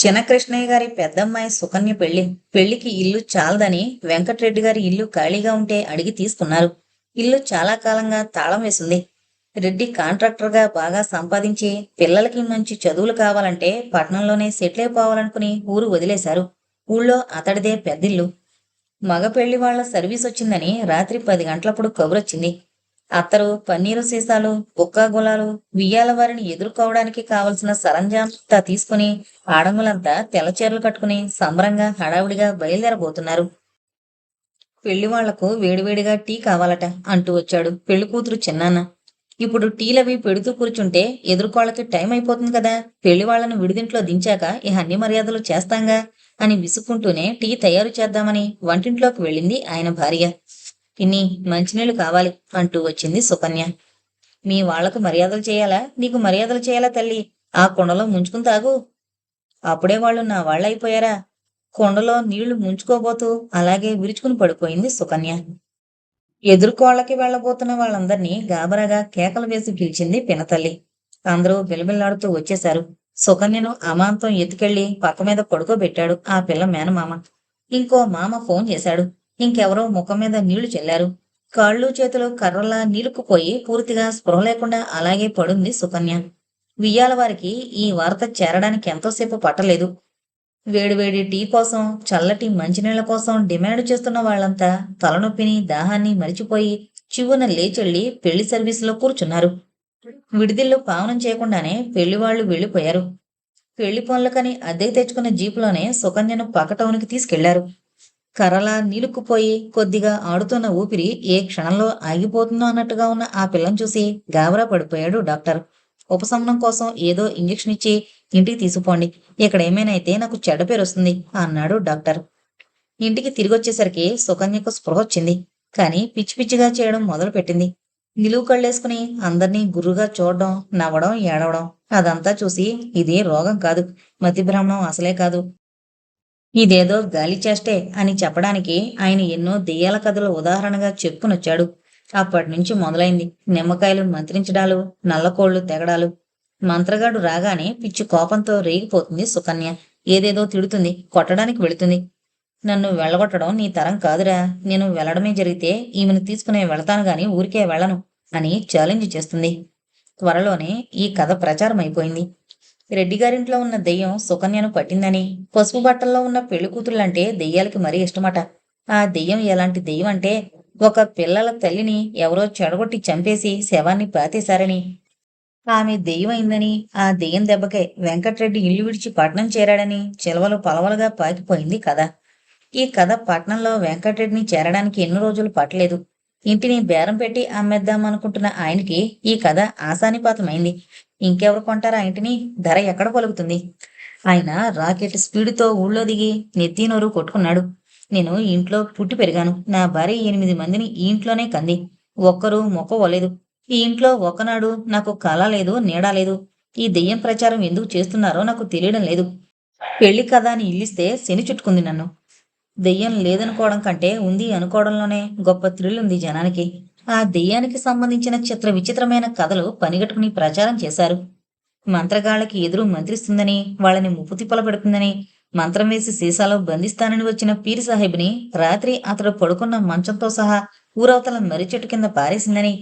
చినకృష్ణయ్య గారి పెద్దమ్మాయి సుకన్య పెళ్ళి పెళ్ళికి ఇల్లు చాలదని వెంకట్రెడ్డి గారి ఇల్లు ఖాళీగా ఉంటే అడిగి తీసుకున్నారు. ఇల్లు చాలా కాలంగా తాళం వేసింది. రెడ్డి కాంట్రాక్టర్గా బాగా సంపాదించి పిల్లలకి మంచి చదువులు కావాలంటే పట్నంలోనే సెటిల్ అయిపోవాలనుకుని ఊరు వదిలేశారు. ఊళ్ళో అతడిదే పెద్దిల్లు. మగ పెళ్ళి వాళ్ళ సర్వీస్ వచ్చిందని రాత్రి పది గంటలప్పుడు కబురొచ్చింది. అత్తరు పన్నీరు సీసాలు కుక్క గులాలు వియ్యాల వారిని ఎదుర్కోవడానికి కావలసిన సరంజాంతా తీసుకుని ఆడంగులంతా తెల్ల చీరలు కట్టుకుని సంబరంగా హడావుడిగా బయలుదేరబోతున్నారు. పెళ్ళి వాళ్ళకు వేడివేడిగా టీ కావాలట అంటూ వచ్చాడు పెళ్ళి కూతురు చిన్నాన్న. ఇప్పుడు టీలవి పెడుతూ కూర్చుంటే ఎదుర్కోళ్ళకి టైం అయిపోతుంది కదా పెళ్ళి వాళ్ళను విడిదింట్లో దించాక ఈ అన్ని మర్యాదలు చేస్తాంగా అని విసుక్కుంటూనే టీ తయారు చేద్దామని వంటింట్లోకి వెళ్ళింది ఆయన భార్య. తిని మంచినీళ్ళు కావాలి అంటూ వచ్చింది సుకన్య. మీ వాళ్ళకు మర్యాదలు చేయాలా? నీకు మర్యాదలు చేయాలా తల్లి? ఆ కుండలో ముంచుకుని తాగు. అప్పుడే వాళ్ళు నా వాళ్ళైపోయారా? కొండలో నీళ్ళు ముంచుకోబోతూ అలాగే విరుచుకుని పడిపోయింది సుకన్య. ఎదుర్కోళ్ళకి వెళ్ళబోతున్న వాళ్ళందర్నీ గాబరాగా కేకలు వేసి పిలిచింది పినతల్లి. అందరూ బిలబిల్లాడుతూ వచ్చేశారు. సుకన్యను అమాంతం ఎత్తుకెళ్ళి పక్క మీద పడుకోబెట్టాడు ఆ పిల్ల మేనమామ. ఇంకో మామ ఫోన్ చేశాడు. ఇంకెవరో ముఖం మీద నీళ్ళు చెల్లారు. కాళ్ళు చేతులు కర్రలా నీలుకుపోయి పూర్తిగా స్పృహ లేకుండా అలాగే పడుంది సుకన్య. వియ్యాల వారికి ఈ వార్త చేరడానికి ఎంతోసేపు పట్టలేదు. వేడివేడి టీ కోసం చల్లటి మంచినీళ్ళ కోసం డిమాండ్ చేస్తున్న వాళ్ళంతా తలనొప్పిని దాహాన్ని మరిచిపోయి చివున లేచెళ్ళి పెళ్ళి సర్వీసులో కూర్చున్నారు. విడిదిల్లో పావనం చేయకుండానే పెళ్ళి వాళ్ళు వెళ్ళిపోయారు పెళ్ళి పనులకని అద్దె తెచ్చుకున్న జీపులోనే సుకన్యను పక్కటౌన్కి తీసుకెళ్ళారు. కర్రలా నిలుక్కుపోయి కొద్దిగా ఆడుతున్న ఊపిరి ఏ క్షణంలో ఆగిపోతుందో అన్నట్టుగా ఉన్న ఆ పిల్లని చూసి గాబరా పడిపోయాడు డాక్టర్. ఉపశమనం కోసం ఏదో ఇంజెక్షన్ ఇచ్చి ఇంటికి తీసుకుపోండి. ఇక్కడ ఏమైనా అయితే నాకు చెడ్డ పేరు వస్తుంది అన్నాడు డాక్టర్. ఇంటికి తిరిగొచ్చేసరికి సుకన్యకు స్పృహ వచ్చింది. కానీ పిచ్చి పిచ్చిగా చేయడం మొదలు పెట్టింది నిలువు కళ్ళేసుకుని అందరినీ గుర్రుగా చూడడం నవ్వడం ఏడవడం అదంతా చూసి ఇది రోగం కాదు. మతిభ్రమణం అసలే కాదు. ఇదేదో గాలి చేష్టే అని చెప్పడానికి ఆయన ఎన్నో దెయ్యాల కథలు ఉదాహరణగా చెప్పుకునొచ్చాడు అప్పటి నుంచి మొదలైంది. నిమ్మకాయలు మంత్రించడాలు నల్లకోళ్ళు తెగడాలు. మంత్రగాడు రాగానే పిచ్చి కోపంతో రేగిపోతుంది సుకన్య. ఏదేదో తిడుతుంది కొట్టడానికి వెళుతుంది. నన్ను వెళ్ళగొట్టడం నీ తరం కాదురా. నేను వెళ్ళడమే జరిగితే ఈమెను తీసుకునే వెళతాను గాని ఊరికే వెళ్ళను అని ఛాలెంజ్ చేస్తుంది. త్వరలోనే ఈ కథ ప్రచారం అయిపోయింది రెడ్డి గారింట్లో ఉన్న దెయ్యం సుకన్యను పట్టిందని పసుపు బట్టల్లో ఉన్న పెళ్ళి కూతుళ్ళంటే దెయ్యాలకి మరీ ఇష్టమట. ఆ దెయ్యం ఎలాంటి దెయ్యం అంటే ఒక పిల్లల తల్లిని ఎవరో చెడగొట్టి చంపేసి శవాన్ని పాతేశారని. ఆమె దెయ్యమైందని ఆ దెయ్యం దెబ్బకే వెంకట్రెడ్డి ఇల్లు విడిచి పట్నం చేరాడని చిలవలు పలవలుగా పాకిపోయింది కథ. ఈ కథ పట్నంలో వెంకట్రెడ్డిని చేరడానికి ఎన్నో రోజులు పట్టలేదు. ఇంటిని బేరం పెట్టి అమ్మేద్దామనుకుంటున్న ఆయనకి ఈ కథ ఆశానిపాతమైంది. ఇంకెవరు కొంటారా ఇంటిని ధర ఎక్కడ పలుకుతుంది? ఆయన రాకెట్ స్పీడ్తో ఊళ్ళో దిగి నెత్తినోరు కొట్టుకున్నాడు. నేను ఇంట్లో పుట్టి పెరిగాను. నా భార్య ఎనిమిది మందిని ఈ ఇంట్లోనే కంది. ఒక్కరు మొక్కవలేదు ఈ ఇంట్లో ఒకనాడు నాకు కళ లేదు నీడ లేదు. ఈ దెయ్యం ప్రచారం ఎందుకు చేస్తున్నారో నాకు తెలియడం లేదు. పెళ్ళి కథ అని ఇల్లిస్తే శని చుట్టుకుంది నన్ను. దెయ్యం లేదనుకోవడం కంటే ఉంది అనుకోవడంలోనే గొప్ప థ్రిల్ ఉంది జనానికి. ఆ దెయ్యానికి సంబంధించిన చిత్ర విచిత్రమైన కథలు పనిగట్టుకుని ప్రచారం చేశారు. మంత్రగాళ్ళకి ఎదురు మంత్రిస్తుందని వాళ్ళని ముప్పు తిప్పల పెడుతుందని మంత్రం వేసి సీసాలో బంధిస్తానని వచ్చిన పీరి సాహెబ్ని రాత్రి అతడు పడుకున్న మంచంతో సహా ఊరవతల మర్రి చెట్టు కింద పారేసిందని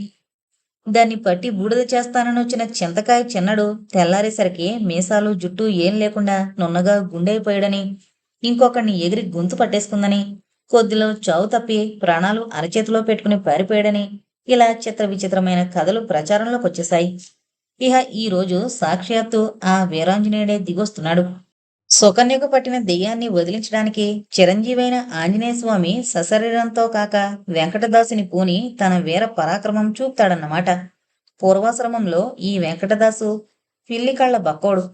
దాన్ని పట్టి బూడిద చేస్తానని వచ్చిన చింతకాయ చిన్నడు తెల్లారేసరికి మీసాలు జుట్టు ఏం లేకుండా నున్నగా గుండైపోయాడని ఇంకొకడిని ఎగిరి గొంతు పట్టేసుకుందని కొద్దిలో చావు తప్పి ప్రాణాలు అరచేతిలో పెట్టుకుని పారిపోయాడని ఇలా చిత్ర విచిత్రమైన కథలు ప్రచారంలోకి వచ్చేశాయి. ఇహ ఈ రోజు సాక్షాత్తు ఆ వీరాంజనేయుడే దిగొస్తున్నాడు. సుకన్యకు పట్టిన దెయ్యాన్ని వదిలించడానికి చిరంజీవైన ఆంజనేయ స్వామి సశరీరంతో కాక వెంకటదాసుని పూని తన వీర పరాక్రమం చూపుతాడన్నమాట. పూర్వాశ్రమంలో ఈ వెంకటదాసు పిల్లికళ్ళ బక్కోడు.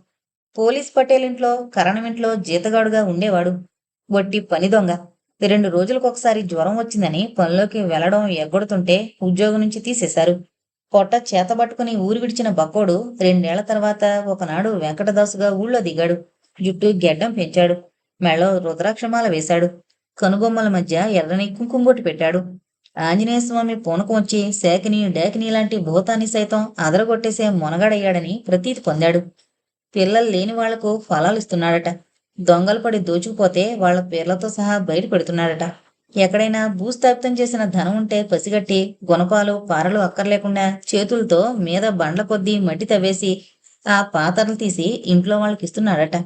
పోలీస్ పటేల్ ఇంట్లో కరణమింట్లో జీతగాడుగా ఉండేవాడు. వట్టి పని దొంగ. రెండు రోజులకు ఒకసారి జ్వరం వచ్చిందని పనిలోకి వెళ్ళడం ఎగ్గొడుతుంటే ఉద్యోగం నుంచి తీసేశారు. పొట్ట చేతబట్టుకుని ఊరు విడిచిన బక్కోడు రెండేళ్ళ తర్వాత ఒకనాడు వెంకటదాసుగా ఊళ్ళో దిగాడు. జుట్టు గెడ్డం పెంచాడు. మెళ్ళో రుద్రాక్షమాల వేశాడు. కనుబొమ్మల మధ్య ఎర్రని కుంకుంబొట్టు పెట్టాడు. ఆంజనేయ స్వామి పూనకం వచ్చి శాకిని డేకిని లాంటి భూతాన్ని సైతం అదరగొట్టేసే మొనగాడయ్యాడని ప్రతీతి పొందాడు. పిల్లలు లేని వాళ్ళకు ఫలాలు ఇస్తున్నాడట. దొంగలు పడి దోచుకుపోతే వాళ్ళ పేర్లతో సహా బయట పెడుతున్నాడట ఎక్కడైనా భూస్థాపితం చేసిన ధనం ఉంటే పసిగట్టి గుణపాలు పారలు అక్కర్లేకుండా చేతులతో మీద బండ్ల కొద్దీ మట్టి తవ్వేసి ఆ పాత్రలు తీసి ఇంట్లో వాళ్ళకి ఇస్తున్నాడట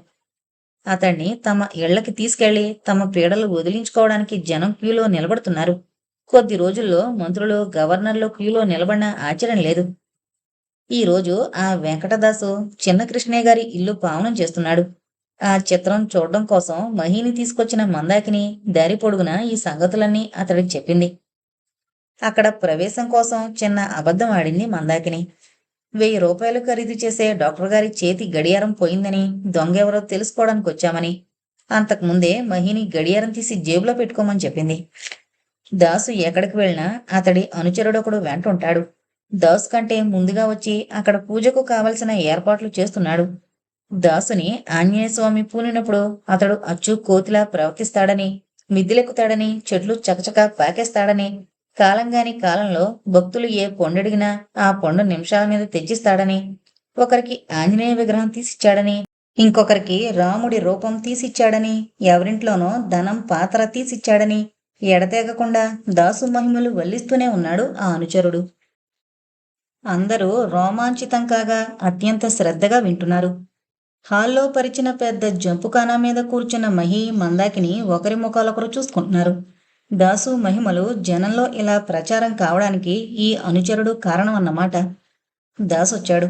అతన్ని తమ ఇళ్ళకి తీసుకెళ్ళి తమ పీడలు వదిలించుకోవడానికి జనం క్యూలో నిలబడుతున్నారు. కొద్ది రోజుల్లో మంత్రులు గవర్నర్లు క్యూలో నిలబడిన ఆశ్చర్యం లేదు. ఈ రోజు ఆ వెంకటదాసు చిన్న కృష్ణయ్య గారి ఇల్లు పావనం చేస్తున్నాడు. ఆ చిత్రం చూడడం కోసం మహిని తీసుకొచ్చిన మందాకిని దారి పొడుగున ఈ సంగతులన్నీ అతడికి చెప్పింది. అక్కడ ప్రవేశం కోసం చిన్న అబద్ధం ఆడింది మందాకిని. వెయ్యి రూపాయలు ఖరీదు చేసే డాక్టర్ గారి చేతి గడియారం పోయిందని దొంగెవరో తెలుసుకోవడానికి వచ్చామని. అంతకుముందే మహిని గడియారం తీసి జేబులో పెట్టుకోమని చెప్పింది. దాసు ఎక్కడికి వెళ్ళినా అతడి అనుచరుడొకడు వెంట ఉంటాడు దాసు కంటే ముందుగా వచ్చి అక్కడ పూజకు కావలసిన ఏర్పాట్లు చేస్తున్నాడు. దాసుని ఆంజనేయ స్వామి పూనినప్పుడు అతడు అచ్చు కోతిలా ప్రవర్తిస్తాడని మిద్దిలెక్కుతాడని చెట్లు చకచక పాకేస్తాడని కాలంగాని కాలంలో భక్తులు ఏ పొండడిగినా ఆ పొండు నిమిషాల మీద తెచ్చిస్తాడని ఒకరికి ఆంజనేయ విగ్రహం తీసిచ్చాడని ఇంకొకరికి రాముడి రూపం తీసిచ్చాడని ఎవరింట్లోనో ధనం పాత్ర తీసిచ్చాడని ఎడతెగకుండా దాసు మహిమలు వల్లిస్తూనే ఉన్నాడు ఆ అనుచరుడు. అందరూ రోమాంచితం కాగా అత్యంత శ్రద్ధగా వింటున్నారు. హాల్లో పరిచిన పెద్ద జంపుకానా మీద కూర్చున్న మహి మందాకిని ఒకరి ముఖాలొకరు చూసుకుంటున్నారు. దాసు మహిమలు జనంలో ఇలా ప్రచారం కావడానికి ఈ అనుచరుడు కారణం అన్నమాట. దాసు వచ్చాడు.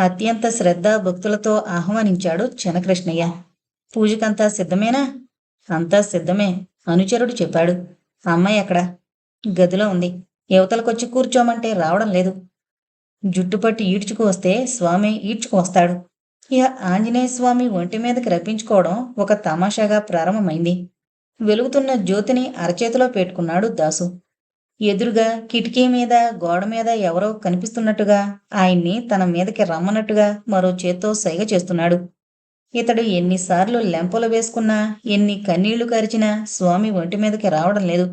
అత్యంత శ్రద్ధ భక్తులతో ఆహ్వానించాడు చెనకృష్ణయ్య. పూజకంతా సిద్ధమేనా? అంతా సిద్ధమే అనుచరుడు చెప్పాడు. అమ్మాయి అక్కడ. గదిలో ఉంది. యువతలకొచ్చి కూర్చోమంటే రావడం లేదు. జుట్టుపట్టి ఈడ్చుకు వస్తే స్వామి ఈడ్చుకు వస్తాడు. ఇక ఆంజనేయ స్వామి ఒంటి మీదకి రప్పించుకోవడం ఒక తమాషాగా ప్రారంభమైంది. వెలుగుతున్న జ్యోతిని అరచేతిలో పెట్టుకున్నాడు దాసు. ఎదురుగా కిటికీ మీద గోడ మీద ఎవరో కనిపిస్తున్నట్టుగా ఆయన్ని తన మీదకి రమ్మన్నట్టుగా మరో చేత్తో సైగ చేస్తున్నాడు. ఇతడు ఎన్నిసార్లు లెంపలు వేసుకున్నా ఎన్ని కన్నీళ్ళు కరిచినా స్వామి ఒంటి మీదకి రావడం లేదు.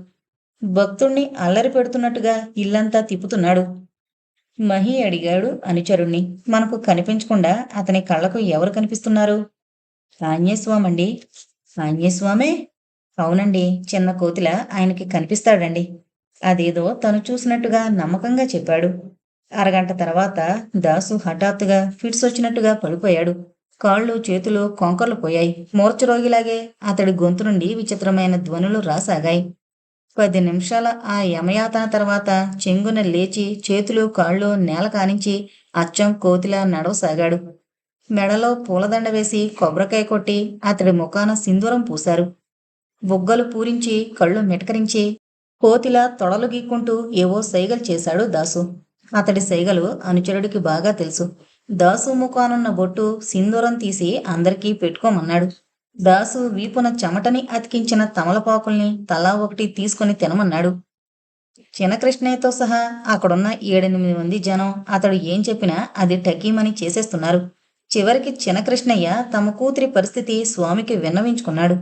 భక్తుణ్ణి అల్లరి పెడుతున్నట్టుగా ఇల్లంతా తిప్పుతున్నాడు. మహి అడిగాడు అనుచరుణ్ణి. మనకు కనిపించకుండా అతని కళ్ళకు ఎవరు కనిపిస్తున్నారు? ఆంజనేయస్వామండి ఆంజనేయస్వామే అవునండి. చిన్న కోతిల ఆయనకి కనిపిస్తాడండి. అదేదో తను చూసినట్టుగా నమ్మకంగా చెప్పాడు. అరగంట తర్వాత దాసు హఠాత్తుగా ఫిట్స్ వచ్చినట్టుగా పడిపోయాడు. కాళ్ళు చేతులు కొంకర్లు పోయాయి. మూర్ఛరోగిలాగే అతడి గొంతు నుండి విచిత్రమైన ధ్వనులు రాసాగాయి. పది నిమిషాల ఆ యమయాతన తర్వాత చెంగున లేచి చేతులు కాళ్ళు నేల కానించి అచ్చం కోతిలా నడవసాగాడు. మెడలో పూలదండ వేసి కొబ్బరికాయ కొట్టి అతడి ముఖాన సింధూరం పూశారు. బుగ్గలు పూరించి కళ్ళు మెటకరించి కోతిలా తొడలు గీక్కుంటూ ఏవో సైగలు చేశాడు దాసు. అతడి సైగలు అనుచరుడికి బాగా తెలుసు. దాసు ముఖానున్న బొట్టు సింధూరం తీసి అందరికీ పెట్టుకోమన్నాడు. దాసు వీపున చెమటని అతికించిన తమలపాకుల్ని తలా ఒకటి తీసుకుని తినమన్నాడు. చిన్నకృష్ణయ్యతో సహా అక్కడున్న ఏడెనిమిది మంది జనం అతడు ఏం చెప్పినా అది టకీమని చేసేస్తున్నారు. చివరికి చిన్నకృష్ణయ్య తమ కూతురి పరిస్థితి స్వామికి విన్నవించుకున్నాడు.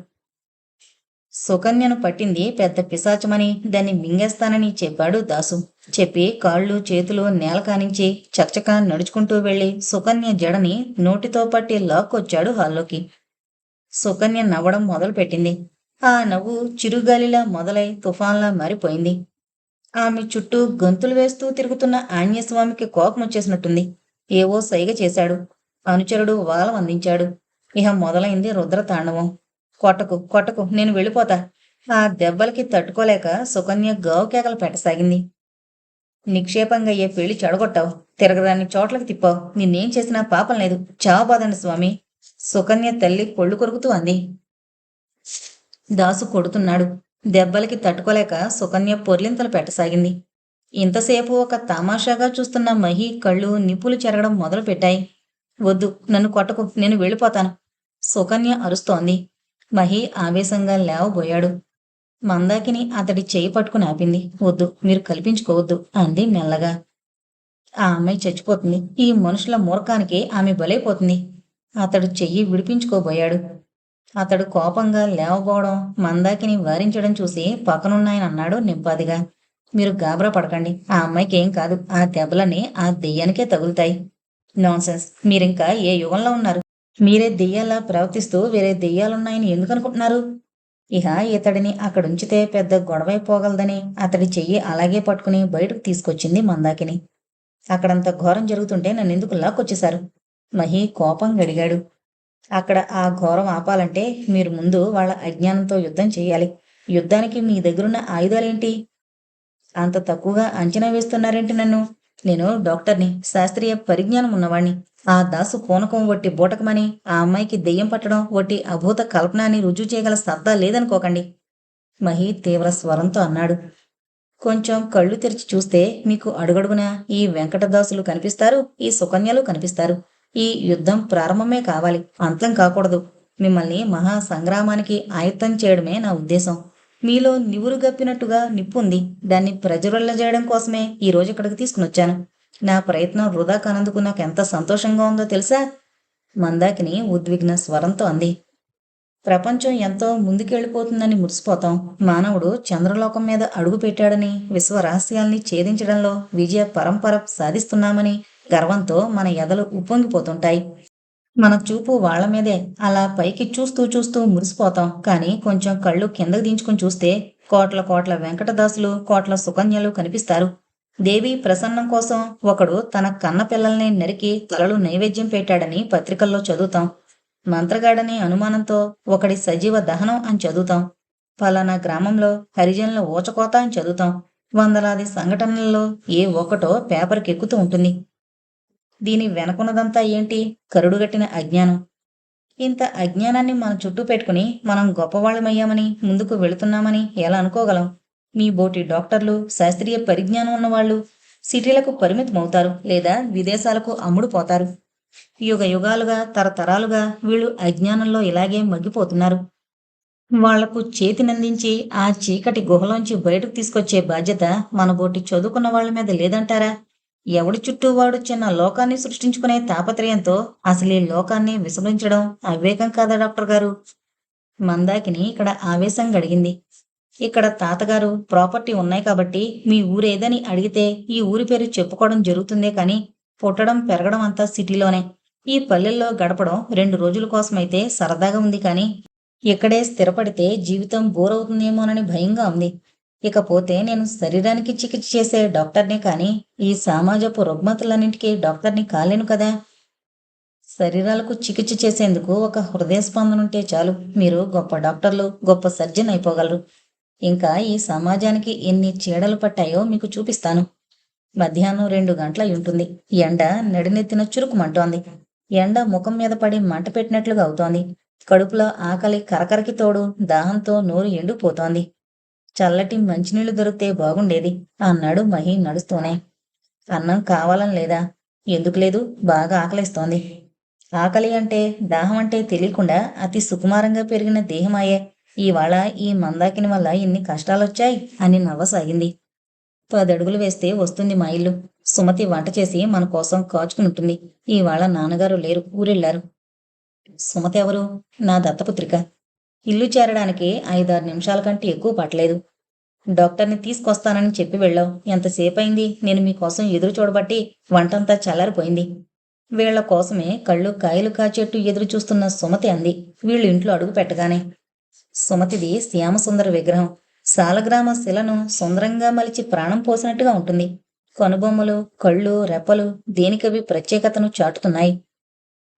సుకన్యను పట్టింది పెద్ద పిశాచమని దాన్ని మింగేస్తానని చెప్పాడు దాసు. చెప్పి కాళ్ళు చేతులు నేల కానించి చకచకా నడుచుకుంటూ వెళ్ళి సుకన్య జడని నోటితో పట్టి లాక్కొచ్చాడు హాల్లోకి. సుకన్య నవ్వడం మొదలుపెట్టింది. ఆ నవ్వు చిరుగాలిలా మొదలై తుఫాన్లా మారిపోయింది. ఆమె చుట్టూ గంతులు వేస్తూ తిరుగుతున్న ఆంజస్వామికి కోపం వచ్చేసినట్టుంది. ఏవో సైగ చేశాడు. అనుచరుడు వాలం అందించాడు. ఇహ మొదలైంది రుద్ర తాండవం కొట్టకు కొట్టకు నేను వెళ్ళిపోతా. ఆ దెబ్బలకి తట్టుకోలేక సుకన్య గావుకేకలు పెట్టసాగింది నిక్షేపంగా అయ్యే పెళ్ళి చెడగొట్టావు. తిరగదాన్ని చోట్లకి తిప్పావు. నిన్నేం చేసినా పాపం లేదు. చావబాదండి స్వామి. సుకన్య తల్లి పొళ్ళు కొరుకుతూ అంది. దాసు కొడుతున్నాడు. దెబ్బలకి తట్టుకోలేక సుకన్య పొర్లింతలు పెట్టసాగింది. ఇంతసేపు ఒక తమాషాగా చూస్తున్న మహి కళ్ళు నిప్పులు చెరగడం మొదలు పెట్టాయి వద్దు నన్ను కొట్టకు నేను వెళ్ళిపోతాను. సుకన్య అరుస్తోంది. మహి ఆవేశంగా లేవబోయాడు. మందాకిని అతడి చేయి పట్టుకుని ఆపింది. వద్దు మీరు కల్పించుకోవద్దు అంది మెల్లగా. ఆ అమ్మాయి చచ్చిపోతుంది. ఈ మనుషుల మూర్ఖానికి ఆమె బలైపోతుంది. అతడు చెయ్యి విడిపించుకోబోయాడు. అతడు కోపంగా లేవబోవడం మందాకిని వారించడం చూసి పక్కనున్నాయని అన్నాడు నింపాదిగా. మీరు గాబరా పడకండి. ఆ అమ్మాయికి ఏం కాదు. ఆ దెబ్బలని ఆ దెయ్యానికే తగులుతాయి. నాన్సెన్స్ మీరింకా ఏ యుగంలో ఉన్నారు? మీరే దెయ్యాలా ప్రవర్తిస్తూ వేరే దెయ్యాలున్నాయని ఎందుకు అనుకుంటున్నారు ఇహ ఇతడిని అక్కడుంచితే పెద్ద గొడవైపోగలదని అతడి చెయ్యి అలాగే పట్టుకుని బయటకు తీసుకొచ్చింది మందాకిని. అక్కడంత ఘోరం జరుగుతుంటే నన్ను ఎందుకు లాక్కొచ్చేశారు? మహి కోపం గడిగాడు. అక్కడ ఆ ఘోరం ఆపాలంటే మీరు ముందు వాళ్ళ అజ్ఞానంతో యుద్ధం చేయాలి. యుద్ధానికి మీ దగ్గరున్న ఆయుధాలేంటి? అంత తక్కువగా అంచనా వేస్తున్నారేంటి నన్ను? నేను డాక్టర్ని శాస్త్రీయ పరిజ్ఞానం ఉన్నవాణ్ణి. ఆ దాసు పూనకం వట్టి బూటకమని ఆ అమ్మాయికి దెయ్యం పట్టడం వట్టి అభూత కల్పన అని రుజువు చేయగల సత్తా లేదనుకోకండి. మహి తీవ్ర స్వరంతో అన్నాడు. కొంచెం కళ్ళు తెరిచి చూస్తే మీకు అడుగడుగున ఈ వెంకటదాసులు కనిపిస్తారు? ఈ సుకన్యలు కనిపిస్తారు? ఈ యుద్ధం ప్రారంభమే కావాలి. అంతం కాకూడదు. మిమ్మల్ని మహా సంగ్రామానికి ఆయత్తం చేయడమే నా ఉద్దేశం. మీలో నివురు గప్పినట్టుగా నిప్పుంది. దాన్ని ప్రజ్వరల్ల చేయడం కోసమే ఈ రోజు ఇక్కడికి తీసుకుని వచ్చాను నా ప్రయత్నం వృధా కానందుకు నాకు ఎంత సంతోషంగా ఉందో తెలుసా? మందాకిని ఉద్విగ్న స్వరంతో అంది. ప్రపంచం ఎంతో ముందుకెళ్ళిపోతుందని మురిసిపోతాం. మానవుడు చంద్రలోకం మీద అడుగు పెట్టాడని విశ్వరహస్యాల్ని ఛేదించడంలో విజయ పరంపర సాధిస్తున్నామని గర్వంతో మన ఎదలు ఉప్పొంగిపోతుంటాయి. మన చూపు వాళ్ళ మీదే. అలా పైకి చూస్తూ చూస్తూ మురిసిపోతాం. కానీ కొంచెం కళ్ళు కిందకు దించుకుని చూస్తే కోట్ల కోట్ల వెంకటదాసులు కోట్ల సుకన్యలు కనిపిస్తారు. దేవి ప్రసన్నం కోసం ఒకడు తన కన్న పిల్లల్ని నరికి తలలు నైవేద్యం పెట్టాడని పత్రికల్లో చదువుతాం. మంత్రగాడని అనుమానంతో ఒకడి సజీవ దహనం అని చదువుతాం. ఫలానా గ్రామంలో హరిజనుల ఊచకోత అని చదువుతాం. వందలాది సంఘటనల్లో ఏ ఒకటో పేపర్కి ఎక్కుతూ ఉంటుంది. దీని వెనకున్నదంతా ఏంటి? కరుడుగట్టిన అజ్ఞానం. ఇంత అజ్ఞానాన్ని మన చుట్టూ పెట్టుకుని మనం గొప్పవాళ్ళమయ్యామని ముందుకు వెళుతున్నామని ఎలా అనుకోగలం? మీ బోటి డాక్టర్లు శాస్త్రీయ పరిజ్ఞానం ఉన్నవాళ్ళు సిటీలకు పరిమితమవుతారు లేదా విదేశాలకు అమ్ముడుపోతారు. యుగ యుగాలుగా తరతరాలుగా వీళ్ళు అజ్ఞానంలో ఇలాగే మగ్గిపోతున్నారు. వాళ్ళకు చేతినందించి ఆ చీకటి గుహలోంచి బయటకు తీసుకొచ్చే బాధ్యత మనబోటి చదువుకున్న వాళ్ళ మీద లేదంటారా? ఎవడి చుట్టూ వాడు చిన్న లోకాన్ని సృష్టించుకునే తాపత్రయంతో అసలు ఈ లోకాన్ని విస్మరించడం అవివేకం కాదా డాక్టర్ గారు? మందాకిని ఇక్కడ ఆవేశం గడిగింది ఇక్కడ తాతగారు ప్రాపర్టీ ఉన్నాయి కాబట్టి మీ ఊరేదని అడిగితే ఈ ఊరి పేరు చెప్పుకోవడం జరుగుతుందే కానీ పుట్టడం పెరగడం అంతా సిటీలోనే. ఈ పల్లెల్లో గడపడం రెండు రోజుల కోసమైతే సరదాగా ఉంది కానీ ఇక్కడే స్థిరపడితే జీవితం బోర్ అవుతుందేమోనని భయంగా ఉంది. ఇకపోతే నేను శరీరానికి చికిత్స చేసే డాక్టర్నే కానీ ఈ సమాజపు రుగ్మతలన్నింటికీ డాక్టర్ని కాలేను కదా. శరీరాలకు చికిత్స చేసేందుకు ఒక హృదయ స్పందన ఉంటే చాలు. మీరు గొప్ప డాక్టర్లు గొప్ప సర్జన్ అయిపోగలరు. ఇంకా ఈ సమాజానికి ఎన్ని చీడలు పట్టాయో మీకు చూపిస్తాను. మధ్యాహ్నం రెండు గంటల ఉంటుంది. ఎండ నడినెత్తిన చురుకుమంటోంది. ఎండ ముఖం మీద పడి మంట పెట్టినట్లుగా అవుతోంది. కడుపులో ఆకలి కరకరకి తోడు దాహంతో నోరు ఎండిపోతోంది. చల్లటి మంచినీళ్ళు దొరికితే బాగుండేది. అన్నాడు మహి నడుస్తూనే. అన్నం కావాలని లేదా? ఎందుకు లేదు? బాగా ఆకలిస్తోంది. ఆకలి అంటే దాహం అంటే తెలియకుండా అతి సుకుమారంగా పెరిగిన దేహమాయే ఇవాళ ఈ మందాకిని వల్ల ఇన్ని కష్టాలొచ్చాయి అని నవ్వసాగింది పదడుగులు వేస్తే వస్తుంది మా ఇల్లు. సుమతి వంట చేసి మన కోసం కాచుకుని ఇవాళ నాన్నగారు లేరు ఊరెళ్ళారు. సుమతి ఎవరు? నా దత్తపుత్రిక. ఇల్లు చేరడానికి ఐదారు నిమిషాల కంటే ఎక్కువ పట్టలేదు. డాక్టర్ని తీసుకొస్తానని చెప్పి వెళ్ళావు. ఎంతసేపు అయింది? నేను మీకోసం ఎదురు చూడబట్టి వంటంతా చల్లారిపోయింది. వీళ్ళ కోసమే కళ్ళు కాయలు కాచేట్టు ఎదురు చూస్తున్న సుమతి అంది. వీళ్ళు ఇంట్లో అడుగు పెట్టగానే. సుమతిది శ్యామసుందర విగ్రహం. సాలగ్రామ శిలను సుందరంగా మలిచి ప్రాణం పోసినట్టుగా ఉంటుంది. కనుబొమ్మలు కళ్ళు రెప్పలు దేనికవి ప్రత్యేకతను చాటుతున్నాయి.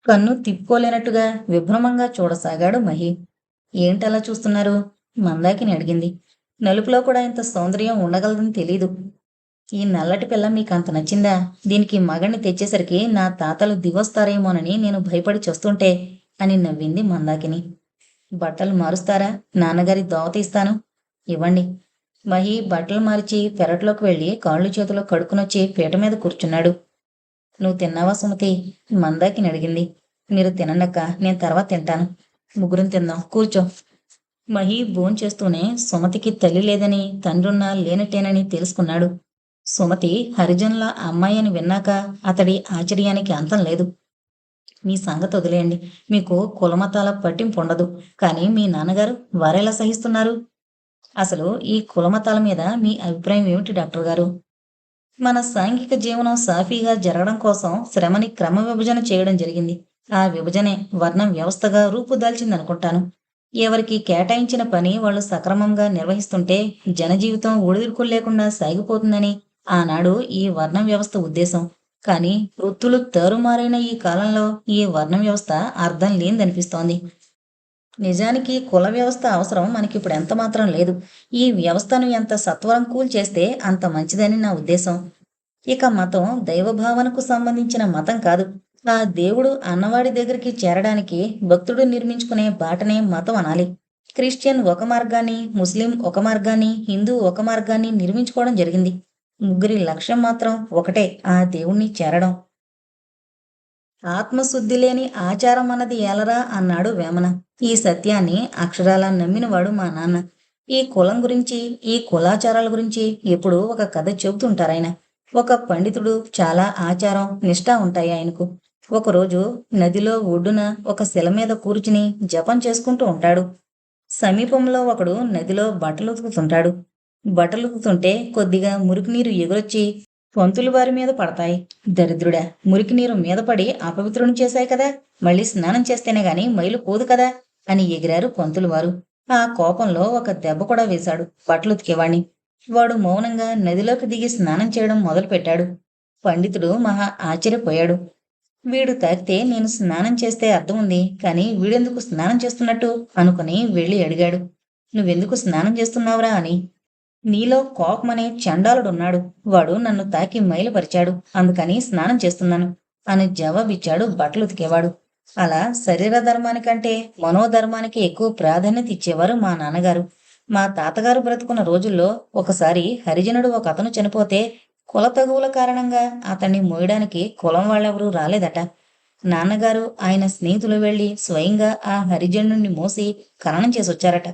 కన్ను తిప్పుకోలేనట్టుగా విభ్రమంగా చూడసాగాడు మహి. ఏంటలా చూస్తున్నారు? మందాకిని అడిగింది. నలుపులో కూడా ఇంత సౌందర్యం ఉండగలదని తెలీదు. ఈ నల్లటి పిల్ల మీకు అంత నచ్చిందా? దీనికి మగణ్ణి తెచ్చేసరికి నా తాతలు దిగొస్తారేమోనని నేను భయపడి చూస్తుంటే అని నవ్వింది మందాకిని. బట్టలు మారుస్తారా? నాన్నగారి దోవ తీస్తాను ఇవ్వండి. మహి బట్టలు మార్చి పెరట్లోకి వెళ్ళి కాళ్ళు చేతిలో కడుక్కునొచ్చి పీట మీద కూర్చున్నాడు. నువ్వు తిన్నావా సుమతి? మందాకిని అడిగింది. మీరు తిననక్క నేను తర్వాత తింటాను. ముగ్గురం తిందాం కూర్చో. మహి భోంచేస్తూనే సుమతికి తల్లి లేదని తండ్రున్నా లేనట్టేనని తెలుసుకున్నాడు. సుమతి హరిజన్ల అమ్మాయి అని విన్నాక అతడి ఆశ్చర్యానికి అంతం లేదు. మీ సంగతి వదిలేయండి మీకు కులమతాల పట్టింపు ఉండదు. కానీ మీ నాన్నగారు వారెలా సహిస్తున్నారు? అసలు ఈ కులమతాల మీద మీ అభిప్రాయం ఏమిటి డాక్టర్ గారు? మన సాంఘిక జీవనం సాఫీగా జరగడం కోసం శ్రమని క్రమ విభజన చేయడం జరిగింది. ఆ విభజనే వర్ణం వ్యవస్థగా రూపుదాల్చిందనుకుంటాను ఎవరికి కేటాయించిన పని వాళ్ళు సక్రమంగా నిర్వహిస్తుంటే జనజీవితం ఒడిదుడుకులు లేకుండా సాగిపోతుందని ఆనాడు ఈ వర్ణం వ్యవస్థ ఉద్దేశం. కానీ వృత్తులు తారుమారైన ఈ కాలంలో ఈ వర్ణం వ్యవస్థ అర్థం లేనిదనిపిస్తోంది. నిజానికి కుల వ్యవస్థ అవసరం మనకిప్పుడు ఎంత మాత్రం లేదు. ఈ వ్యవస్థను ఎంత సత్వరం కూల్చేస్తే అంత మంచిదని నా ఉద్దేశం. ఇక మతం దైవభావనకు సంబంధించిన మతం కాదు. ఆ దేవుడు అన్నవాడి దగ్గరికి చేరడానికి భక్తుడు నిర్మించుకునే బాటనే మతం అనాలి. క్రిస్టియన్ ఒక మార్గాన్ని ముస్లిం ఒక మార్గాన్ని హిందూ ఒక మార్గాన్ని నిర్మించుకోవడం జరిగింది. ముగ్గురి లక్ష్యం మాత్రం ఒకటే ఆ దేవుణ్ణి చేరడం. ఆత్మశుద్ధి లేని ఆచారం అన్నది ఏలరా అన్నాడు వేమన. ఈ సత్యాన్ని అక్షరాల నమ్మినవాడు మా నాన్న. ఈ కులం గురించి ఈ కులాచారాల గురించి ఎప్పుడూ ఒక కథ చెబుతుంటారాయన ఒక పండితుడు చాలా ఆచారం నిష్ఠ ఉంటాయి ఆయనకు. ఒకరోజు నదిలో ఒడ్డున ఒక శిల మీద కూర్చుని జపం చేసుకుంటూ ఉంటాడు. సమీపంలో ఒకడు నదిలో బట్టలు ఉతుకుతుంటాడు. బట్టలు ఉతుకుతుంటే కొద్దిగా మురికి నీరు ఎగురొచ్చి పంతులు వారి మీద పడతాయి. దరిద్రుడా మురికి నీరు మీద పడి అపవిత్రుని చేశాయి కదా. మళ్ళీ స్నానం చేస్తేనే గాని మైలు పోదు కదా. అని ఎగిరారు పంతులు వారు. ఆ కోపంలో ఒక దెబ్బ కూడా వేశాడు. బట్టలుతికేవాణ్ణి వాడు మౌనంగా నదిలోకి దిగి స్నానం చేయడం మొదలుపెట్టాడు. పండితుడు మహా ఆశ్చర్యపోయాడు. వీడు తాకితే నేను స్నానం చేస్తే అర్థం ఉంది కానీ వీడెందుకు స్నానం చేస్తున్నట్టు అనుకుని వెళ్ళి అడిగాడు. నువ్వెందుకు స్నానం చేస్తున్నావురా అని. నీలో కోపమనే చండాలుడున్నాడు. వాడు నన్ను తాకి మైలుపరిచాడు. అందుకని స్నానం చేస్తున్నాను అని జవాబిచ్చాడు బట్టలు ఉతికేవాడు. అలా శరీర ధర్మానికంటే మనోధర్మానికి ఎక్కువ ప్రాధాన్యత ఇచ్చేవారు మా నాన్నగారు. మా తాతగారు బ్రతుకున్న రోజుల్లో ఒకసారి హరిజనుడు ఒక అతను చనిపోతే కుల తగువుల కారణంగా అతన్ని మోయడానికి కులం వాళ్ళెవరూ రాలేదట. నాన్నగారు ఆయన స్నేహితులు వెళ్ళి స్వయంగా ఆ హరిజనుడిని మోసి ఖననం చేసి వచ్చారట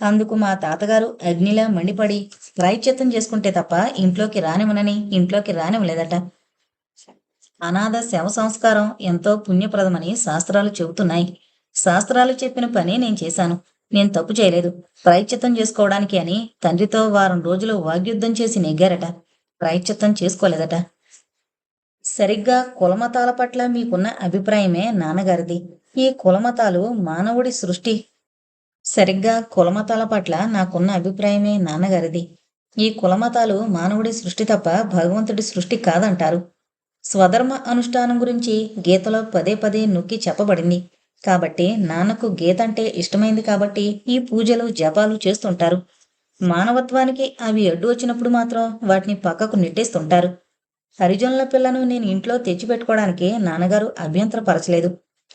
అందుకు మా తాతగారు అగ్నిలా మండిపడి ప్రాయశ్చిత్తం చేసుకుంటే తప్ప ఇంట్లోకి రానివ్వనని ఇంట్లోకి రానివ్వలేదట. అనాథ శవ సంస్కారం ఎంతో పుణ్యప్రదమని శాస్త్రాలు చెబుతున్నాయి. శాస్త్రాలు చెప్పిన పని నేను చేశాను. నేను తప్పు చేయలేదు. ప్రాయశ్చిత్తం చేసుకోవడానికి అని తండ్రితో వారం రోజులు వాగ్యుద్ధం చేసి నెగ్గారట. ప్రాయశ్చిత్తం చేసుకోలేదట. సరిగ్గా కులమతాల పట్ల మీకున్న అభిప్రాయమే నాన్నగారిది. ఈ కులమతాలు మానవుడి సృష్టి. సరిగ్గా కులమతాల పట్ల నాకున్న అభిప్రాయమే నాన్నగారిది. ఈ కులమతాలు మానవుడి సృష్టి తప్ప భగవంతుడి సృష్టి కాదంటారు. స్వధర్మ అనుష్ఠానం గురించి గీతలో పదే పదే నొక్కి చెప్పబడింది. కాబట్టి నాన్నకు గీత అంటే ఇష్టమైంది కాబట్టి ఈ పూజలు జపాలు చేస్తుంటారు. మానవత్వానికి అవి అడ్డు వచ్చినప్పుడు మాత్రం వాటిని పక్కకు నెట్టేస్తుంటారు. హరిజనుల పిల్లను నేను ఇంట్లో తెచ్చిపెట్టుకోవడానికి నాన్నగారు అభ్యంతరపరచలేదు.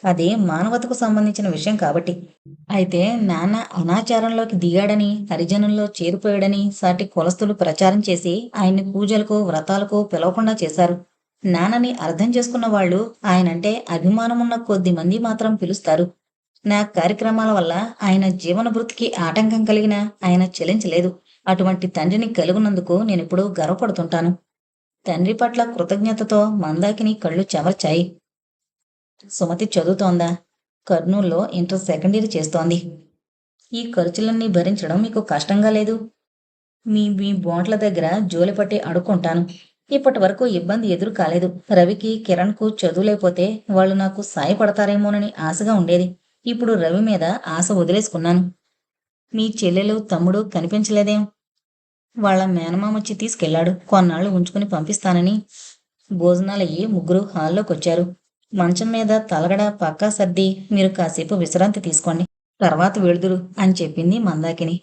అది మానవతకు సంబంధించిన విషయం కాబట్టి. అయితే నాన్న అనాచారంలోకి దిగాడని హరిజనుల్లో చేరిపోయాడని సాటి కులస్తులు ప్రచారం చేసి ఆయన్ని పూజలకు వ్రతాలకు పిలవకుండా చేశారు. నాన్నని అర్థం చేసుకున్న వాళ్ళు ఆయనంటే అభిమానమున్న కొద్ది మంది మాత్రం పిలుస్తారు. నా కార్యక్రమాల వల్ల ఆయన జీవన వృత్తికి ఆటంకం కలిగిన ఆయన చెలించలేదు. అటువంటి తండ్రిని కలుగునందుకు నేనెప్పుడూ గర్వపడుతుంటాను. తండ్రి పట్ల కృతజ్ఞతతో మందాకిని కళ్ళు చెమర్చాయి. సుమతి చదువుతోందా? కర్నూల్లో ఇంటర్ సెకండ్ ఇయర్ చేస్తోంది. ఈ ఖర్చులన్నీ భరించడం మీకు కష్టంగా లేదు? మీ మీ బోంట్ల దగ్గర జోలి పట్టి అడుక్కుంటాను. ఇప్పటి వరకు ఇబ్బంది ఎదురు కాలేదు. రవికి కిరణ్కు చదువులేకపోతే వాళ్ళు నాకు సాయపడతారేమోనని ఆశగా ఉండేది. ఇప్పుడు రవి మీద ఆశ వదిలేసుకున్నాను. మీ చెల్లెలు తమ్ముడు కనిపించలేదేం? వాళ్ళ మేనమామొచ్చి తీసుకెళ్ళాడు కొన్నాళ్ళు ఉంచుకుని పంపిస్తానని భోజనాలయ్యి ముగ్గురు హాల్లోకి వచ్చారు మంచం మీద తలగడ పక్కా సర్ది మీరు కాసేపు విశ్రాంతి తీసుకోండి. తర్వాత వెడుదురు అని చెప్పింది మందాకిని.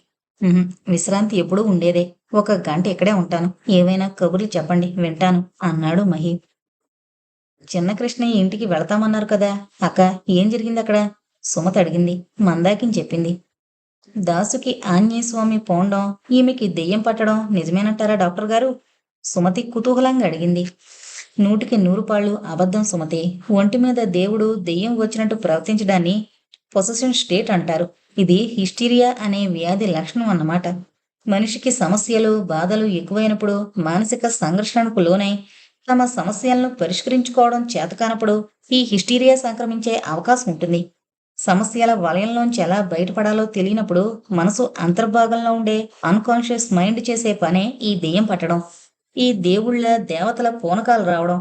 విశ్రాంతి ఎప్పుడూ ఉండేదే. ఒక గంట ఇక్కడే ఉంటాను. ఏవైనా కబుర్లు చెప్పండి వింటాను అన్నాడు మహి. చిన్న కృష్ణ ఇంటికి వెళతామన్నారు కదా. అక్క ఏం జరిగింది అక్కడ? సుమత అడిగింది. మందాకిని చెప్పింది. దాసుకి ఆంజనేయస్వామి పోండం ఈమెకి దెయ్యం పట్టడం నిజమేనంటారా డాక్టర్ గారు? సుమతి కుతూహలంగా అడిగింది. నూటికి నూరు పాళ్ళు అబద్ధం సుమతి. ఒంటి మీద దేవుడు దెయ్యం వచ్చినట్టు ప్రవర్తించడాన్ని పొసెషన్ స్టేట్ అంటారు. ఇది హిస్టీరియా అనే వ్యాధి లక్షణం అన్నమాట. మనిషికి సమస్యలు బాధలు ఎక్కువైనప్పుడు మానసిక సంఘర్షణకు లోనై తమ సమస్యలను పరిష్కరించుకోవడం చేతకానప్పుడు ఈ హిస్టీరియా సంక్రమించే అవకాశం ఉంటుంది. సమస్యల వలయంలోంచి ఎలా బయటపడాలో తెలియనప్పుడు మనసు అంతర్భాగంలో ఉండే అన్కాన్షియస్ మైండ్ చేసే పనే ఈ దెయ్యం పట్టడం ఈ దేవుళ్ళ దేవతల పూనకాలు రావడం.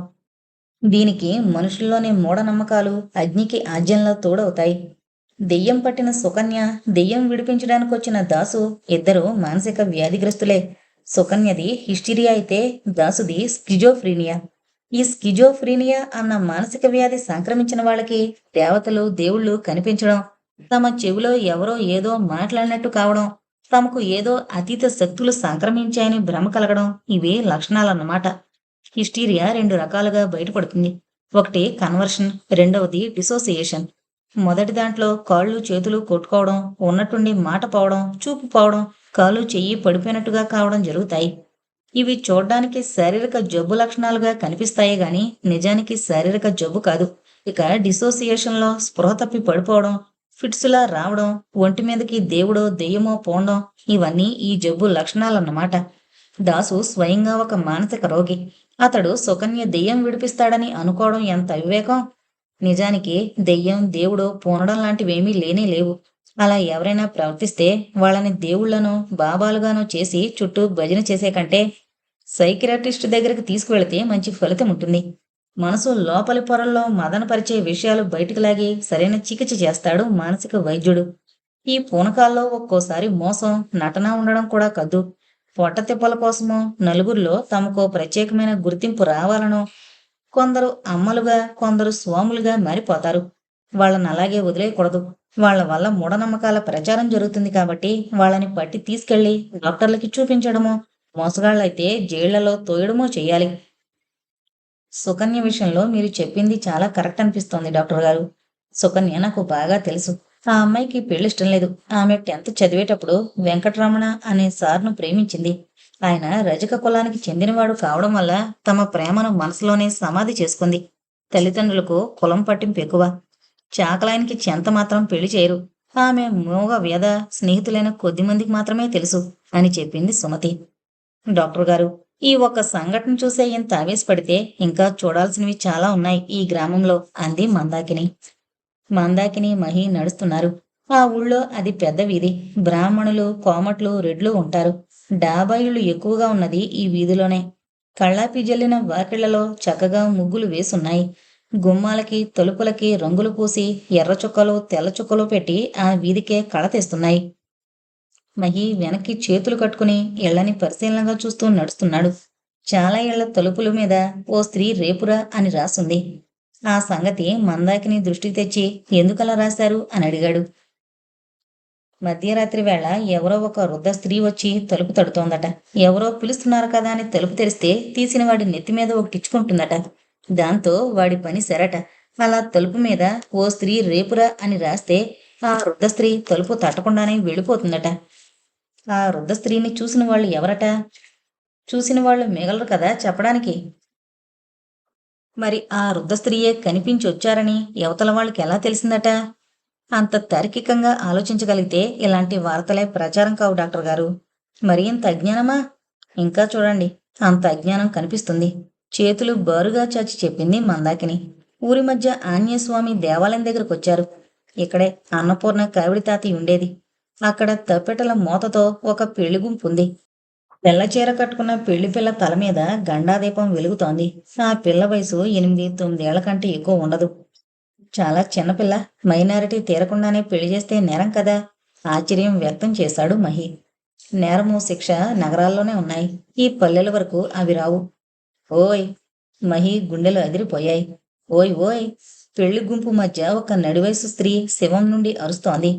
దీనికి మనుషుల్లోని మూఢనమ్మకాలు అగ్నికి ఆజ్యంలో తోడవుతాయి. దెయ్యం పట్టిన సుకన్య దెయ్యం విడిపించడానికి వచ్చిన దాసు ఇద్దరు మానసిక వ్యాధిగ్రస్తులే. సుకన్యది హిస్టీరియా అయితే దాసుది స్కిజోఫ్రీనియా. ఈ స్కిజోఫ్రీనియా అన్న మానసిక వ్యాధి సంక్రమించిన వాళ్ళకి దేవతలు దేవుళ్ళు కనిపించడం తమ చెవిలో ఎవరో ఏదో మాట్లాడినట్టు కావడం తమకు ఏదో అతీత శక్తులు సంక్రమించాయని భ్రమ కలగడం ఇవే లక్షణాలన్నమాట. హిస్టీరియా రెండు రకాలుగా బయటపడుతుంది. ఒకటి కన్వర్షన్ రెండవది డిసోసియేషన్. మొదటి దాంట్లో కాళ్ళు చేతులు కొట్టుకోవడం ఉన్నట్టుండి మాట పోవడం చూపు పోవడం కాలు చెయ్యి పడిపోయినట్టుగా కావడం జరుగుతాయి. ఇవి చూడడానికి శారీరక జబ్బు లక్షణాలుగా కనిపిస్తాయే గాని నిజానికి శారీరక జబ్బు కాదు. ఇక డిసోసియేషన్లో స్పృహ తప్పి పడిపోవడం ఫిట్స్లా రావడం ఒంటి మీదకి దేవుడో దెయ్యమో పోవడం ఇవన్నీ ఈ జబ్బు లక్షణాలన్నమాట. దాసు స్వయంగా ఒక మానసిక రోగి. అతడు సుకన్య దెయ్యం విడిపిస్తాడని అనుకోవడం ఎంత అవివేకం? నిజానికి దెయ్యం దేవుడు పూనడం లాంటివేమీ లేనే లేవు. అలా ఎవరైనా ప్రవర్తిస్తే వాళ్ళని దేవుళ్ళను బాబాలుగానో చేసి చుట్టూ భజన చేసే కంటే సైకిరాటిస్ట్ దగ్గరికి తీసుకువెళితే మంచి ఫలితం ఉంటుంది. మనసు లోపలి పొరల్లో మదనపరిచే విషయాలు బయటకు లాగి సరైన చికిత్స చేస్తాడు మానసిక వైద్యుడు. ఈ పూనకాల్లో ఒక్కోసారి మోసం నటన ఉండడం కూడా కద్దు. పొట్ట తిప్పల కోసమో నలుగురిలో తమకు ప్రత్యేకమైన గుర్తింపు రావాలనో కొందరు అమ్మలుగా కొందరు స్వాములుగా మారిపోతారు. వాళ్ళని అలాగే వదిలేయకూడదు. వాళ్ళ వల్ల మూఢనమ్మకాల ప్రచారం జరుగుతుంది కాబట్టి వాళ్ళని పట్టి తీసుకెళ్ళి డాక్టర్లకి చూపించడమో మోసగాళ్ళైతే జైళ్ళలో తోయడమో చేయాలి సుకన్య విషయంలో మీరు చెప్పింది చాలా కరెక్ట్ అనిపిస్తోంది డాక్టర్ గారు. సుకన్య నాకు బాగా తెలుసు. ఆ అమ్మాయికి పెళ్ళి ఇష్టం లేదు. ఆమె టెన్త్ చదివేటప్పుడు వెంకటరమణ అనే సార్ను ప్రేమించింది. ఆయన రజక కులానికి చెందినవాడు కావడం వల్ల తమ ప్రేమను మనసులోనే సమాధి చేసుకుంది. తల్లిదండ్రులకు కులం పట్టింపు ఎక్కువ. చాకలాయనికి చెంత మాత్రం పెళ్ళి చేయరు. ఆమె మూగ వేద స్నేహితులైన కొద్ది మందికి మాత్రమే తెలుసు అని చెప్పింది సుమతి. డాక్టర్ గారు ఈ ఒక్క సంఘటన చూసే ఇంత ఆవేశపడితే ఇంకా చూడాల్సినవి చాలా ఉన్నాయి ఈ గ్రామంలో అంది మందాకిని. మందాకిని మహి నడుస్తున్నారు. ఆ ఊళ్ళో అది పెద్ద వీధి. బ్రాహ్మణులు కోమట్లు రెడ్లు ఉంటారు. డాబా ఇళ్ళు ఎక్కువగా ఉన్నది ఈ వీధిలోనే. కళ్ళాపి జల్లిన వాకిళ్ళలో చక్కగా ముగ్గులు వేసున్నాయి. గుమ్మాలకి తలుపులకి రంగులు పూసి ఎర్ర చుక్కలు తెల్ల చుక్కలు పెట్టి ఆ వీధికే కళ తెస్తున్నాయి. మహి వెనక్కి చేతులు కట్టుకుని ఇళ్ళని పరిశీలనగా చూస్తూ నడుస్తున్నాడు. చాలా ఇళ్ళ తలుపుల మీద ఓ స్త్రీ రేపురా అని రాసుంది. ఆ సంగతి మందాకిని దృష్టికి తెచ్చి ఎందుకలా రాశారు అని అడిగాడు. మధ్యరాత్రి వేళ ఎవరో ఒక వృద్ధ స్త్రీ వచ్చి తలుపు తడుతోందట. ఎవరో పిలుస్తున్నారు కదా అని తలుపు తెరిస్తే తీసిన వాడి నెత్తి మీద ఒకటి ఇచ్చుకుంటుందట. దాంతో వాడి పని సరట. అలా తలుపు మీద ఓ స్త్రీ రేపురా అని రాస్తే ఆ వృద్ధ స్త్రీ తలుపు తట్టకుండానే వెళ్ళిపోతుందట. ఆ వృద్ధ స్త్రీని చూసిన వాళ్ళు ఎవరట? చూసిన వాళ్ళు మిగలరు కదా చెప్పడానికి. మరి ఆ వృద్ధ స్త్రీయే కనిపించి వచ్చారని యువతల వాళ్ళకి ఎలా తెలిసిందట? అంత తార్కికంగా ఆలోచించగలిగితే ఇలాంటి వార్తలే ప్రచారం కావు డాక్టర్ గారు. మరి ఇంత అజ్ఞానమా? ఇంకా చూడండి అంత అజ్ఞానం కనిపిస్తుంది. చేతులు బారుగా చాచి చెప్పింది మందాకిని. ఊరి మధ్య ఆంజనేయస్వామి దేవాలయం దగ్గరకు వచ్చారు ఇక్కడే అన్నపూర్ణ కావిడి తాతి ఉండేది. అక్కడ తప్పెటల మూతతో ఒక పెళ్ళి గుంపు ఉంది. తెల్ల చీర కట్టుకున్న పెళ్ళి పిల్ల తల మీద గండాదీపం వెలుగుతోంది. ఆ పిల్ల వయసు ఎనిమిది తొమ్మిదేళ్ళ కంటే ఎక్కువ ఉండదు. చాలా చిన్నపిల్ల మైనారిటీ తీరకుండానే పెళ్ళి చేస్తే నేరం కదా? ఆశ్చర్యం వ్యక్తం చేశాడు మహి. నేరము శిక్ష నగరాల్లోనే ఉన్నాయి. ఈ పల్లెల వరకు అవి రావు. ఓయ్! మహి గుండెలు అదిరిపోయాయి. ఓయ్ ఓయ్! పెళ్ళి గుంపు మధ్య ఒక నడివయసు స్త్రీ శివం నుండి అరుస్తోంది.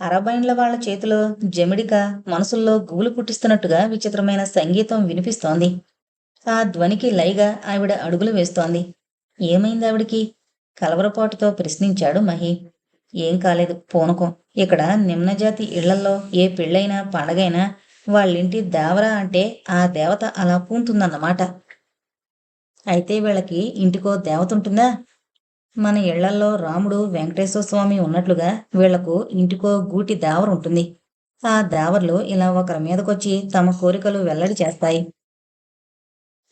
అరబైండ్ల వాళ్ళ చేతిలో జమిడిక మనసుల్లో గుగులు పుట్టిస్తున్నట్టుగా విచిత్రమైన సంగీతం వినిపిస్తోంది. ఆ ధ్వనికి లైగా ఆవిడ అడుగులు వేస్తోంది. ఏమైంది ఆవిడికి? కలవరపాటుతో ప్రశ్నించాడు మహి. ఏం కాలేదు పూనకం. ఇక్కడ నిమ్నజాతి ఇళ్ళల్లో ఏ పెళ్ళైనా పండగైనా వాళ్ళింటి దేవరా అంటే ఆ దేవత అలా పూంతుందన్నమాట. అయితే వీళ్ళకి ఇంటికో దేవత ఉంటుందా? మన ఇళ్ళల్లో రాముడు వెంకటేశ్వర స్వామి ఉన్నట్లుగా వీళ్ళకు ఇంటికో గూటి దేవర ఉంటుంది. ఆ దేవర్లు ఇలా ఒకరి మీదకొచ్చి తమ కోరికలు వెల్లడి చేస్తాయి.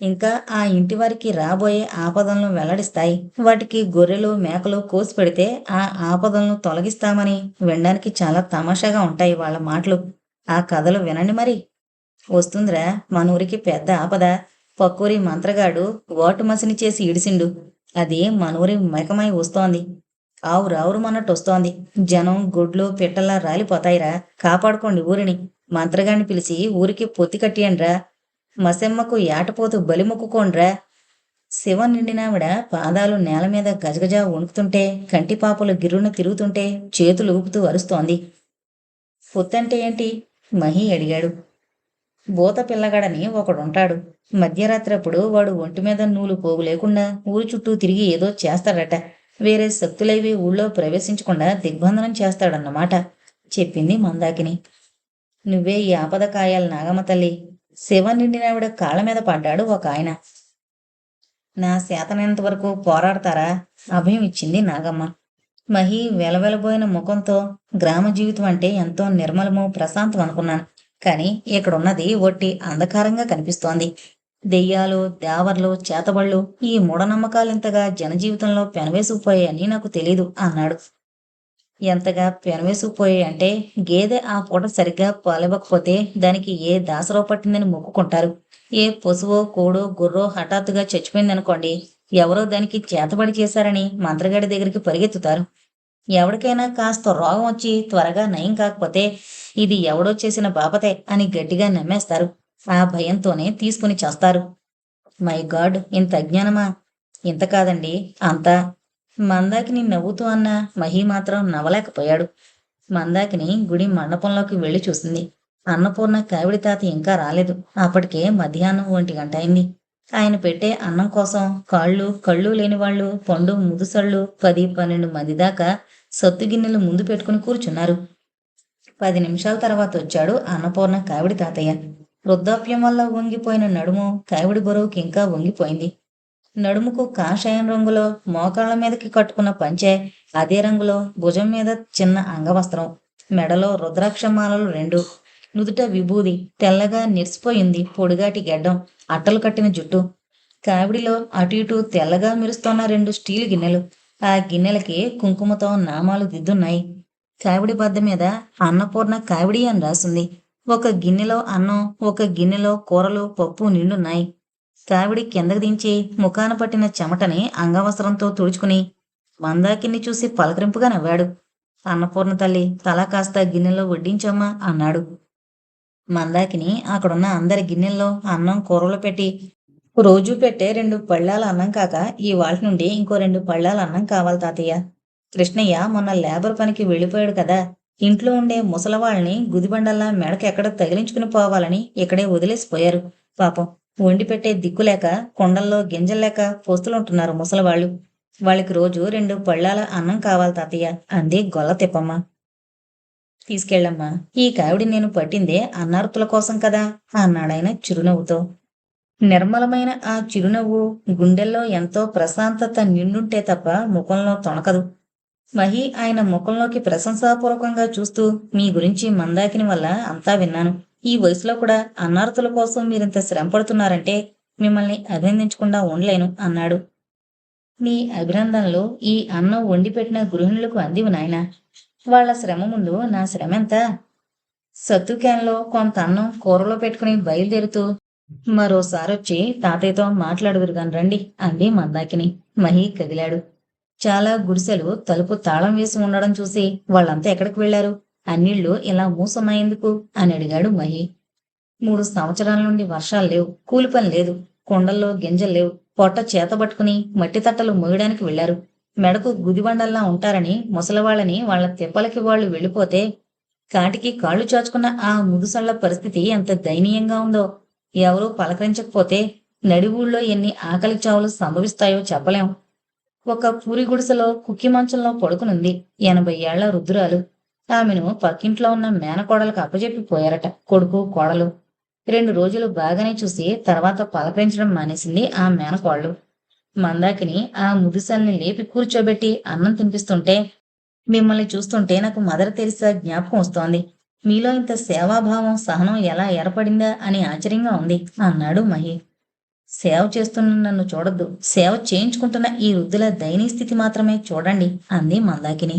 ఇంకా ఆ ఇంటి వారికి రాబోయే ఆపదలను వెల్లడిస్తాయి. వాటికి గొర్రెలు మేకలు కోసి పెడితే ఆ ఆపదలను తొలగిస్తామని వినడానికి చాలా తమాషాగా ఉంటాయి వాళ్ళ మాటలు. ఆ కథలు వినండి మరి. వస్తుందిరా మన ఊరికి పెద్ద ఆపద. పక్కూరి మంత్రగాడు ఓటు మసిని చేసి ఇడిసిండు. అది మనూరి మెకమై వస్తోంది. ఆవురావురుమన్నట్టు వస్తోంది. జనం గుడ్లు పిట్టల్లా రాలిపోతాయిరా. కాపాడుకోండి ఊరిని. మంత్రగాడిని పిలిచి ఊరికి పొత్తి కట్టియండ్రా. మసెమ్మకు ఏటపోతూ బలిముక్కుకోండ్రా శివ నిండినావిడ పాదాలు నేల మీద గజగజ వణుకుతుంటే కంటిపాపలు గిర్రున తిరుగుతుంటే చేతులు ఊపుతూ అరుస్తోంది. పొత్తంటే ఏంటి? మహి అడిగాడు. బూత పిల్లగాడని ఒకడుంటాడు. మధ్యరాత్రప్పుడు వాడు ఒంటి మీద నూలు పోగు లేకుండా ఊరు చుట్టూ తిరిగి ఏదో చేస్తాడట వేరే శక్తులైవి ఊళ్ళో ప్రవేశించకుండా దిగ్బంధనం చేస్తాడన్నమాట చెప్పింది మందాకిని. నువ్వే ఈ ఆపద కాయాలి నాగమ్మ తల్లి శివ నిండినావిడ కాళ్ళ మీద పడ్డాడు ఒక ఆయన. నా శాతనంత వరకు పోరాడతారా? అభయం ఇచ్చింది నాగమ్మ. మహి వెలవెలబోయిన ముఖంతో గ్రామ జీవితం అంటే ఎంతో నిర్మలము ప్రశాంతం అనుకున్నాను. కానీ ఇక్కడున్నది ఒట్టి అంధకారంగా కనిపిస్తోంది. దెయ్యాలు దేవర్లు చేతబళ్ళు ఈ మూఢనమ్మకాలింతగా జనజీవితంలో పెనవేసుకుపోయాయని నాకు తెలీదు అన్నాడు. ఎంతగా పెనవేసుకుపోయాయంటే గేదె ఆ పూట సరిగ్గా పాలివ్వకపోతే దానికి ఏ దాసరో పట్టిందని మొక్కుకుంటారు. ఏ పశువో కోడో గుర్రో హఠాత్తుగా చచ్చిపోయిందనుకోండి ఎవరో దానికి చేతబడి చేశారని మంత్రగాడి దగ్గరికి పరిగెత్తుతారు. ఎవరికైనా కాస్త రోగం వచ్చి త్వరగా నయం కాకపోతే ఇది ఎవడో చేసిన బాపతే అని గట్టిగా నమ్మేస్తారు. ఆ భయంతోనే తీసుకుని చేస్తారు. మై గాడ్ ఇంత అజ్ఞానమా? ఇంత కాదండి అంతా మందాకిని నవ్వుతూ అన్న మహి మాత్రం నవ్వలేకపోయాడు. మందాకిని గుడి మండపంలోకి వెళ్ళి చూసింది. అన్నపూర్ణ కావిడి తాత ఇంకా రాలేదు. అప్పటికే మధ్యాహ్నం ఒంటి గంట అయింది. ఆయన పెట్టే అన్నం కోసం కాళ్ళు కళ్ళు లేని వాళ్ళు పండు ముదుసళ్ళు పది పన్నెండు మంది దాకా సత్తు గిన్నెలు ముందు పెట్టుకుని కూర్చున్నారు. పది నిమిషాల తర్వాత వచ్చాడు అన్నపూర్ణ కావిడి తాతయ్య. వృద్ధాప్యం వల్ల వంగిపోయిన నడుము కావిడి బరువుకి ఇంకా వంగిపోయింది. నడుముకు కాషాయం రంగులో మోకాళ్ళ మీదకి కట్టుకున్న పంచె అదే రంగులో భుజం మీద చిన్న అంగవస్త్రం. మెడలో రుద్రాక్షమాలలు రెండు. నుదుట విభూది తెల్లగా నిరిసిపోయింది పొడిగాటి గెడ్డం అట్టలు కట్టిన జుట్టు. కావిడిలో అటు ఇటు తెల్లగా మెరుస్తున్న రెండు స్టీల్ గిన్నెలు. ఆ గిన్నెలకి కుంకుమతో నామాలు దిద్దున్నాయి. కావిడి బద్ద మీద అన్నపూర్ణ కావిడి అని రాసింది. ఒక గిన్నెలో అన్నం ఒక గిన్నెలో కూరలు పప్పు నిండున్నాయి. కావిడి కిందకు దించి ముఖాన పట్టిన చెమటని అంగవస్త్రంతో తుడుచుకుని మందాకిని చూసి పలకరింపుగా నవ్వాడు. అన్నపూర్ణ తల్లి తల కాస్త గిన్నెలో వడ్డించమ్మా అన్నాడు. మందాకిని అక్కడున్న అందరి గిన్నెల్లో అన్నం కూరలు పెట్టి రోజు పెట్టే రెండు పళ్ళాల అన్నం కాక ఈ వాళ్ళ నుండి ఇంకో రెండు పళ్ళాల అన్నం కావాలి తాతయ్య. కృష్ణయ్య మొన్న లేబర్ పనికి వెళ్ళిపోయాడు కదా. ఇంట్లో ఉండే ముసలవాళ్ళని గుదిబండల్లా మెడకెక్కడ తగిలించుకుని పోవాలని ఇక్కడే వదిలేసిపోయారు. పాపం వండి పెట్టే దిక్కులేక కొండల్లో గింజల్లేక పోస్తులుంటున్నారు ముసలివాళ్ళు. వాళ్ళకి రోజు రెండు పళ్ళాల అన్నం కావాలి తాతయ్య అంది గొల్ల తిప్పమ్మ. తీసుకెళ్ళమ్మా ఈ కావిడి నేను పట్టిందే అన్నార్తుల కోసం కదా అన్నాడాయన చిరునవ్వుతో. నిర్మలమైన ఆ చిరునవ్వు గుండెల్లో ఎంతో ప్రశాంతత నిండుంటే తప్ప ముఖంలో తొణకదు. మహి ఆయన ముఖంలోకి ప్రశంసాపూర్వకంగా చూస్తూ మీ గురించి మందాకిని వల్ల అంతా విన్నాను. ఈ వయసులో కూడా అన్నార్తుల కోసం మీరింత శ్రమ పడుతున్నారంటే మిమ్మల్ని అభినందించకుండా ఉండలేను అన్నాడు. నీ అభినందనలు ఈ అన్నం వండి పెట్టిన గృహిణులకు అందివు నాయన. వాళ్ళ శ్రమ ముందు నా శ్రమ ఎంత? సత్తు క్యాన్లో కొంత అన్నం కూరలో పెట్టుకుని బయలుదేరుతూ మరోసారి వచ్చి తాతయ్యతో మాట్లాడుదురుగాని రండి అంది మందాకిని. మహి కదిలాడు. చాలా గుడిసెలు తలుపు తాళం వేసి ఉండడం చూసి వాళ్ళంతా ఎక్కడికి వెళ్ళారు అన్నిళ్ళు ఇలా మూసమాయేందుకు అని అడిగాడు మహి. మూడు సంవత్సరాల నుండి వర్షాలు లేవు కూలి పని లేదు కొండల్లో గింజలు లేవు. పొట్ట చేత పట్టుకుని మట్టి తట్టలు మోయడానికి వెళ్ళారు మెడకు గుదిబండల్లా ఉంటారని ముసలవాళ్ళని వాళ్ళ తిప్పలకి వాళ్ళు వెళ్ళిపోతే కాటికి కాళ్ళు చాచుకున్న ఆ ముదుసళ్ళ పరిస్థితి ఎంత దయనీయంగా ఉందో. ఎవరూ పలకరించకపోతే నడివూళ్ళో ఊళ్ళో ఎన్ని ఆకలి చావులు సంభవిస్తాయో చెప్పలేం. ఒక పూరి గుడిసెలో కుక్కి మంచంలో పడుకునుంది ఎనభై ఏళ్ళ రుద్రాలు. ఆమెను పక్కింట్లో ఉన్న మేనకోడలకు అప్పజెప్పిపోయారట కొడుకు కోడలు. రెండు రోజులు బాగానే చూసి తర్వాత పలకరించడం మానేసింది ఆ మేనకోడలు. మందాకిని ఆ ముదిసల్ని లేపి కూర్చోబెట్టి అన్నం తినిపిస్తుంటే మిమ్మల్ని చూస్తుంటే నాకు మదర్ తెరిసా జ్ఞాపకం వస్తోంది. మీలో ఇంత సేవాభావం సహనం ఎలా ఏర్పడిందా అని ఆశ్చర్యంగా ఉంది అన్నాడు మహి. సేవ చేస్తున్న నన్ను చూడొద్దు. సేవ చేయించుకుంటున్న ఈ వృద్ధుల దయనీయ స్థితి మాత్రమే చూడండి అంది మందాకిని.